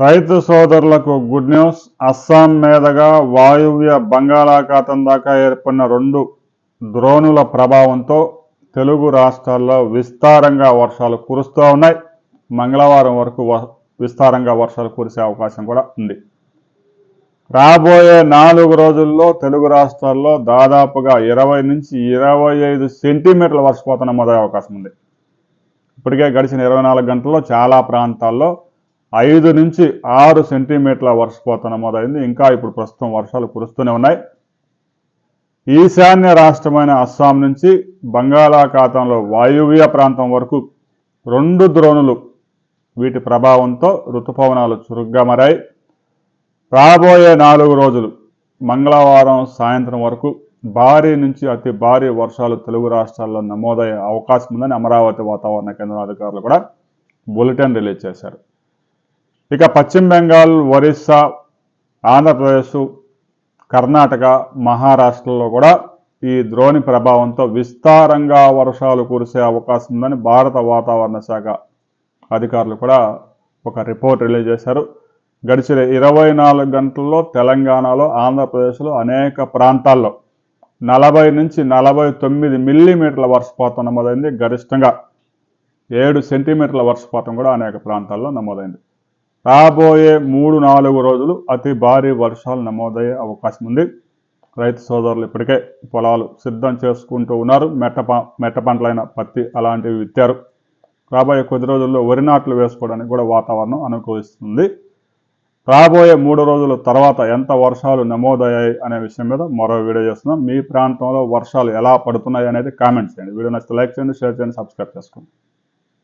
రైతు సోదరులకు good news. Assam మీదుగా వాయువ్య బంగాళాఖాతం దాకా ఏర్పడిన రెండు ద్రోణుల ప్రభావంతో తెలుగు రాష్ట్రాల్లో విస్తారంగా వర్షాలు కురుస్తూ ఉన్నాయి. మంగళవారం వరకు విస్తారంగా వర్షాలు కురిసే అవకాశం కూడా ఉంది. రాబోయే నాలుగు రోజుల్లో తెలుగు రాష్ట్రాల్లో దాదాపుగా ఇరవై నుంచి ఇరవై ఐదు సెంటీమీటర్ల వర్షపాతం నమోదయ్యే అవకాశం ఉంది. ఇప్పటికే గడిచిన ఇరవై నాలుగు గంటల్లో చాలా ప్రాంతాల్లో ఐదు నుంచి ఆరు సెంటీమీటర్ల వర్షపాతం నమోదైంది. ఇంకా ఇప్పుడు ప్రస్తుతం వర్షాలు కురుస్తూనే ఉన్నాయి. ఈశాన్య రాష్ట్రమైన అస్సాం నుంచి బంగాళాఖాతంలో వాయువ్య ప్రాంతం వరకు రెండు ద్రోణులు వీటి ప్రభావంతో ఋతుపవనాలు చురుగ్గా మారాయి. రాబోయే నాలుగు రోజులు మంగళవారం సాయంత్రం వరకు భారీ నుంచి అతి భారీ వర్షాలు తెలుగు రాష్ట్రాల్లో నమోదయ్యే అవకాశం ఉందని అమరావతి వాతావరణ కేంద్రం అధికారులు కూడా బులెటిన్ రిలీజ్ చేశారు. ఇక పశ్చిమ బెంగాల్ ఒరిస్సా ఆంధ్రప్రదేశ్ కర్ణాటక మహారాష్ట్రలో కూడా ఈ ద్రోణి ప్రభావంతో విస్తారంగా వర్షాలు కురిసే అవకాశం ఉందని భారత వాతావరణ శాఖ అధికారులు కూడా ఒక రిపోర్ట్ రిలీజ్ చేశారు. గడిచిన ఇరవై నాలుగు గంటల్లో తెలంగాణలో ఆంధ్రప్రదేశ్లో అనేక ప్రాంతాల్లో నలభై నుంచి నలభై తొమ్మిది మిల్లీమీటర్ల వర్షపాతం నమోదైంది. గరిష్టంగా ఏడు సెంటీమీటర్ల వర్షపాతం కూడా అనేక ప్రాంతాల్లో నమోదైంది. రాబోయే మూడు నాలుగు రోజులు అతి భారీ వర్షాలు నమోదయ్యే అవకాశం ఉంది. రైతు సోదరులు ఇప్పటికే పొలాలు సిద్ధం చేసుకుంటూ ఉన్నారు. మెట్ట మెట్ట పంటలైన పత్తి అలాంటివి విత్తారు. రాబోయే కొద్ది రోజుల్లో వరి నాట్లు వేసుకోవడానికి కూడా వాతావరణం అనుకూలిస్తుంది. రాబోయే మూడు రోజుల తర్వాత ఎంత వర్షాలు నమోదయ్యాయి అనే విషయం మీద మరో వీడియో చేస్తున్నాం. మీ ప్రాంతంలో వర్షాలు ఎలా పడుతున్నాయి అనేది కామెంట్ చేయండి. వీడియో నచ్చితే లైక్ చేయండి షేర్ చేయండి సబ్స్క్రైబ్ చేసుకోండి.